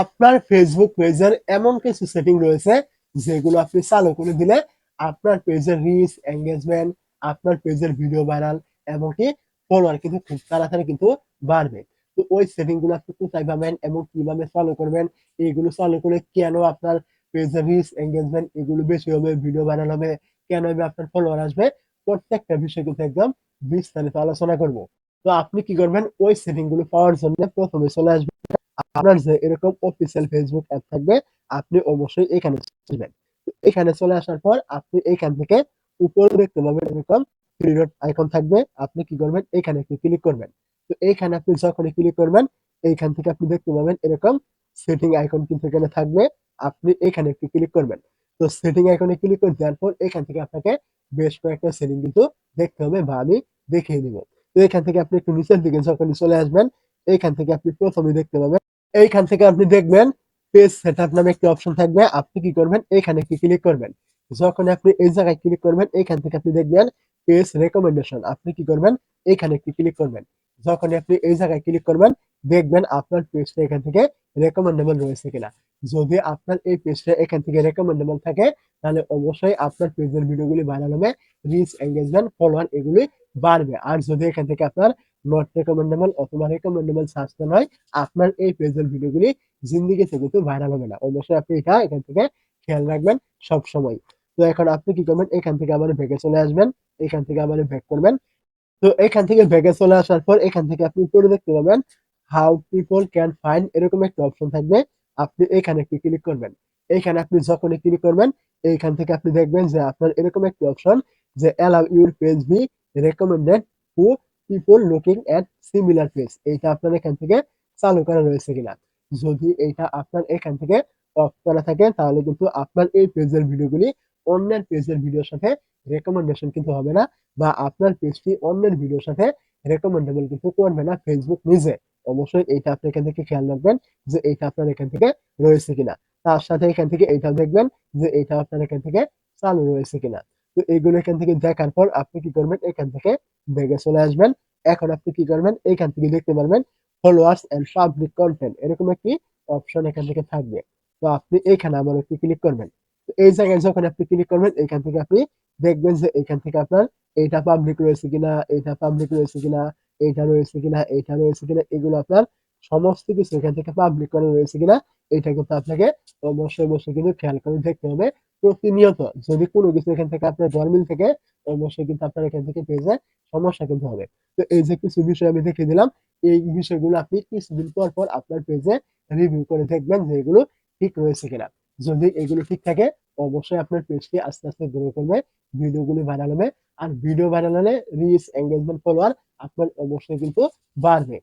আপনার ফেসবুক পেজের এমন কিছু সেটিং রয়েছে, যেগুলো আপনি চালু করে দিলে আপনার পেজের রিচ এঙ্গেজমেন্ট আপনার পেজের ভিডিও ভাইরাল এমনকি ফলোয়ার কিন্তু খুব তাড়াতাড়ি কিন্তু বাড়বে। তো ওই সেটিংগুলো আপনি কোথায় পাবেন এবং কীভাবে চালু করবেন, এগুলো চালু করে কেন আপনার পেজের রিচ এঙ্গেজমেন্ট এগুলো বেশি হবে ভিডিও ভাইরাল হবে, কেন হবে আপনার ফলোয়ার আসবে, প্রত্যেকটা বিষয় কিন্তু একদম বিস্তারিত আলোচনা করব। তো আপনি কি করবেন, ওই সেটিংগুলো পাওয়ার জন্য প্রথমে চলে আসবেন আপনার যে এরকম অফিসিয়াল ফেসবুক অ্যাপ থাকবে, আপনি অবশ্যই এখানে চলবেন এখানে চলে আসার পর আপনি এখান থেকে উপরে দেখতে পাবেন এরকম আইকন থাকবে। আপনি কি করবেন? এখানে একটু ক্লিক করবেন। তো এইখানে আপনি যখনই ক্লিক করবেন, এইখান থেকে আপনি দেখতে পাবেন এরকম সেটিং আইকন কিন্তু এখানে থাকবে। আপনি এখানে একটু ক্লিক করবেন। তো সেটিং আইকনে ক্লিক করে দেওয়ার পর এখান থেকে আপনাকে বেশ কয়েকটা সেটিং কিন্তু দেখতে হবে বা আমি দেখিয়ে দিব। তো এখান থেকে আপনি একটু নিচের দিকে যখনই চলে আসবেন, এখান থেকে আপনি প্রথমে দেখতে পাবেন এইখান থেকে আপনি দেখবেন পেজ সেটআপ নামে একটি অপশন থাকবে। আপনি কি করবেন? এখানে কি ক্লিক করবেন। যখন আপনি এই জায়গায় ক্লিক করবেন এইখান থেকে আপনি দেখবেন পেজ রেকমেন্ডেশন আপনি কি করবেন? এখানে একটি ক্লিক করবেন। যখন আপনি এই জায়গায় ক্লিক করবেন, দেখবেন আপনার পেজটা এখান থেকে রেকমেন্ডেবল রয়েছে কিনা। যদি আপনার এই পেজটা এখান থেকে রেকমেন্ডেবল থাকে, তাহলে অবশ্যই আপনার পেজের ভিডিওগুলি ভাইরাল হবে রিচ এঙ্গেজমেন্ট ফলোয়ার এগুলি বাড়বে। আর যদি এখান থেকে আপনার নট রেকমেন্ডেবল অথবা রেকমেন্ডেবল সাজতে নয়। আপনার এই পেজের ভিডিওগুলি জিন্দিগিতে কিন্তু ভাইরাল হবে না। অবশ্যই আপনি এটা এখান থেকে খেয়াল রাখবেন সব সময় তো এখন আপনি কি করবেন? এখান থেকে আবার ব্যাকে চলে আসবেন। এখান থেকে আবার ব্যাক করবেন। তো এখান থেকে ব্যাকে চলে আসার পর এখান থেকে আপনি উপরে দেখতে পাবেন হাউ পিপল ক্যান ফাইন্ড এরকম একটা অপশন থাকবে। আপনি এখানে একটু ক্লিক করবেন। এখানে আপনি যখনই ক্লিক করবেন এইখান থেকে আপনি দেখবেন যে আপনার এরকম একটি অপশন যে allow your page be recommended to people looking at similar page এইটা আপনার এখান থেকে চালু করা রয়েছে কিনা। যদি এইটা আপনার এখান থেকে অফ করা থাকে, তাহলে কিন্তু আপনার এই পেজের ভিডিওগুলি অন্যের পেজের ভিডিওর সাথে রেকমেন্ডেশন কিন্তু হবে না বা আপনার পেজটি অন্যের ভিডিওর সাথে রেকমেন্ডেবল কিন্তু করবে না ফেসবুক নিজে। অবশ্যই এইটা আপনি এখান থেকে খেয়াল রাখবেন যে এইটা আপনার এখান থেকে রয়েছে কিনা। তার সাথে এখান থেকে এইটা দেখবেন যে এইটা আপনার এখান থেকে চালু রয়েছে কিনা। তো এইগুলো এখান থেকে দেখার পর আপনি কি করবেন? এখান থেকে বেগে চলে আসবেন। এখন আপনি কি করবেন? এখান থেকে দেখতে পারবেন ফলোয়ার্স এন্ড পাবলিক কন্টেন্ট এরকম একটি অপশন এখান থেকে থাকবে। তো আপনি এখানে আবার একটি ক্লিক করবেন। তো এই জায়গায় যখন আপনি ক্লিক করবেন এখান থেকে আপনি দেখবেন যে এখান থেকে আপনার এইটা পাবলিক রয়েছে কিনা, এইটা পাবলিক রয়েছে কিনা, এইটা রয়েছে কিনা, এইটা রয়েছে কিনা, এগুলো আপনার সমস্ত কিছু এখান থেকে পাবলিক করা রয়েছে কিনা এটা কিন্তু আপনাকে অবশ্যই অবশ্যই কিন্তু খেয়াল করে দেখতে হবে। প্রতিনিয়ত যদি কোনো কিছু এখান থেকে আপনার গরমিল থেকে অবশ্যই কিন্তু আপনার এখান থেকে পেয়ে যায়। সমস্যা কিন্তু হবে। তো এই যে কিছু বিষয় আমি দেখে দিলাম, এই বিষয়গুলো আপনি কিছুদিন পর পর আপনার পেজে রিভিউ করে দেখবেন যে এগুলো ঠিক রয়েছে কিনা। যদি এগুলো ঠিক থাকে, অবশ্যই আপনার পেজটি আস্তে আস্তে গ্রো করবে, ভিডিওগুলি ভাইরাল হবে। আর ভিডিও ভাইরাল হলে রিচ এঙ্গেজমেন্ট ফলোয়ার আপনার অবশ্যই কিন্তু বাড়বে।